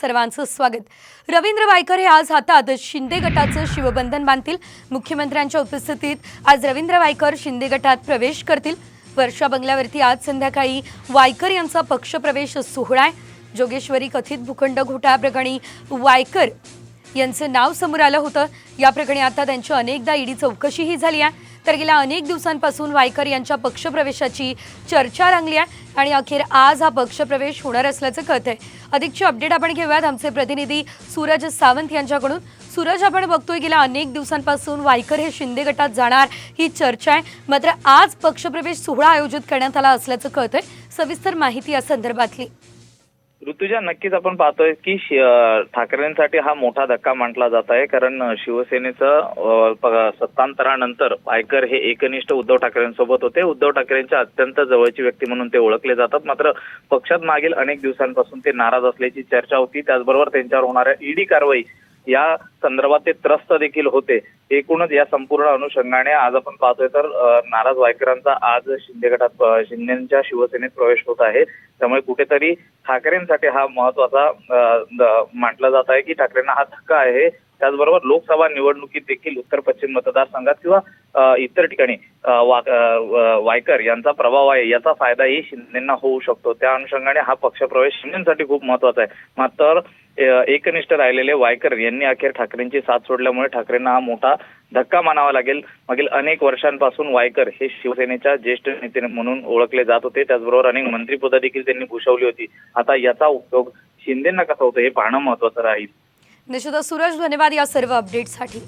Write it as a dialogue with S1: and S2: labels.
S1: सर्वांचं स्वागत. रवींद्र वायकर हे आज हातात शिंदे गटाचं शिवबंधन बांधतील. मुख्यमंत्र्यांच्या उपस्थितीत आज रवींद्र वायकर शिंदे गटात प्रवेश करतील. वर्षा बंगल्यावरती आज संध्याकाळी वायकर यांचा पक्षप्रवेश सोहळा आहे. जोगेश्वरी कथित भूखंड घोटाळ्याप्रकरणी वायकर यांचं नाव समोर आलं होतं. या प्रकरणी आता त्यांची अनेकदा ईडी चौकशीही झाली आहे. तर गेल्या अनेक दिवसांपासून वायकर यांच्या पक्षप्रवेशाची चर्चा रंगली आहे आणि अखेर आज हा पक्षप्रवेश होणार असल्याचं कळतंय अधिकची अपडेट आपण घेऊयात. आमचे प्रतिनिधी सूरज सावंत यांच्याकडून. सूरज आपण बघतोय गेल्या अनेक दिवसांपासून वायकर हे शिंदे गटात जाणार ही चर्चा आहे. मात्र आज पक्षप्रवेश सोहळा आयोजित करण्यात आला असल्याचं कळतंय सविस्तर माहिती या संदर्भातली.
S2: ऋतुजा नक्कीच आपण पाहतोय की ठाकरेंसाठी हा मोठा धक्का म्हटला जात आहे. कारण शिवसेनेचं सत्तांतरानंतर पायकर हे एकनिष्ठ उद्धव ठाकरेंसोबत होते. उद्धव ठाकरेंच्या अत्यंत जवळची व्यक्ती म्हणून ते ओळखले जातात. मात्र पक्षात मागील अनेक दिवसांपासून ते नाराज असल्याची चर्चा होती. त्याचबरोबर त्यांच्यावर होणाऱ्या ईडी कारवाई या संदर्भात ते त्रस्त देखील होते. एकूणच या संपूर्ण अनुषंगाने आज आपण पाहतोय तर नाराज वायकरांचा आज शिंदे गटात शिंदेच्या शिवसेनेत प्रवेश होत आहे. त्यामुळे कुठेतरी ठाकरेंसाठी हा महत्त्वाचा अं, म्हटलं जात आहे की ठाकरेंना हा धक्का आहे. त्याचबरोबर लोकसभा निवडणुकीत देखील उत्तर पश्चिम मतदारसंघात किंवा इतर ठिकाणी वायकर यांचा प्रभाव आहे याचा फायदाही शिंदेना होऊ शकतो. त्या अनुषंगाने हा पक्षप्रवेश शिंदेसाठी खूप महत्त्वाचा आहे. मात्र एकनिष्ठ राहिलेले वायकर यांनी अखेर ठाकरेंची साथ सोडल्यामुळे ठाकरेंना हा मोठा धक्का मानावा लागेल. मागील अनेक वर्षांपासून वायकर हे शिवसेनेच्या ज्येष्ठ नेते म्हणून ओळखले जात होते. त्याचबरोबर अनेक मंत्रिपदं देखील त्यांनी भूषवली होती. आता याचा उपयोग शिंदेना कसा होतो हे पाहणं महत्वाचं राहील.
S1: निश्चितच सूरज धन्यवाद या सर्व अपडेटसाठी